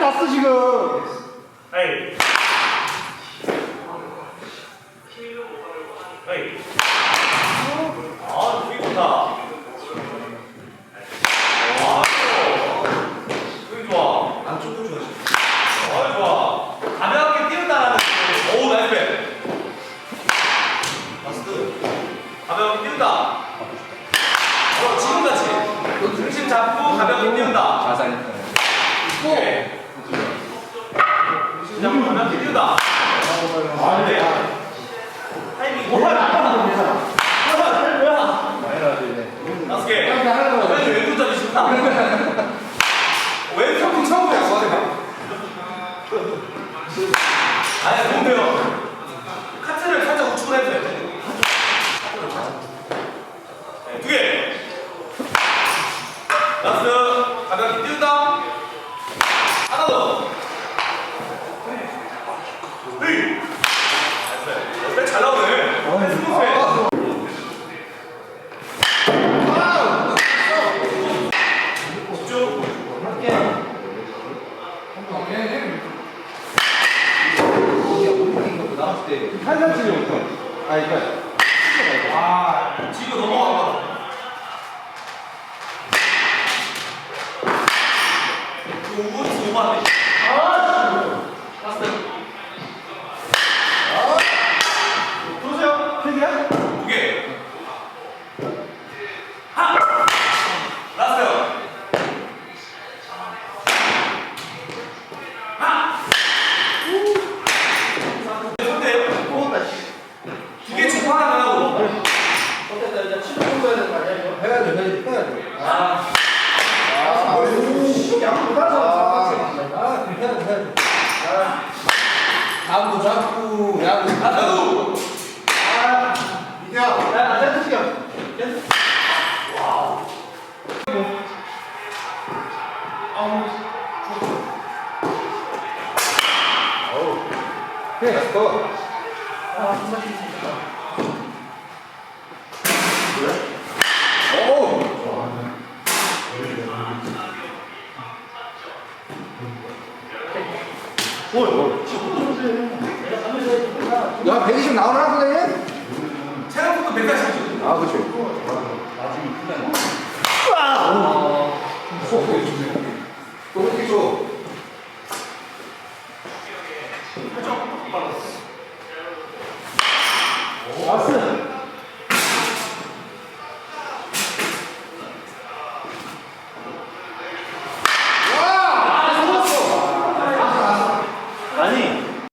봤어 지금. 에이. 에이. 아, 되게 좋다. 아, 되게 좋아. 안쪽도 좋아. 아, 좋아. 가볍게 띄운다라는 느낌. 오, 나이스 백. 마스크. 가볍게 띄운다. 어, 지금같이. 중심 잡고 가볍게 띄운다. 자세. 오케이. 중심 띄운다. 아, 네. 타이밍. 오, 뭐야? 뭐야? 나왔네. 다섯 개. 왜 왼손잡이 쉽다. 왼손 처음 보였어, 제가. 아니, 뭔데요? 카트를 살짝 우측으로 해도 돼. 네, 두 개. 라스트. 가볍게 띄운다. 하나 더. 헤이. 나이스. 어, 잘 나오네. 스무스해. 집중. 한산치를 못해. 아, 이거. 아, 지금 넘어갔다. 이거 오만 돼. 보세요. 팩이야? 두 개. 하! 라스트. 하! 손대. 두개 하고. 어쨌다 이제 치료 공부해야 되는 거 아니야 이거? 해야 돼, 해야 돼, 해야 돼. 아, 아, 오, 양 못하서 아, 해야 돼, 해야 돼. 아, 다음도 잡고, 야, 나도. 이야, 야, 앉아 드시게. 아우. 오케이, 렛츠 고. 오! 야, 120 나오나 보네? 체력부터 140. 아, 그치. 으아! 또 아, 스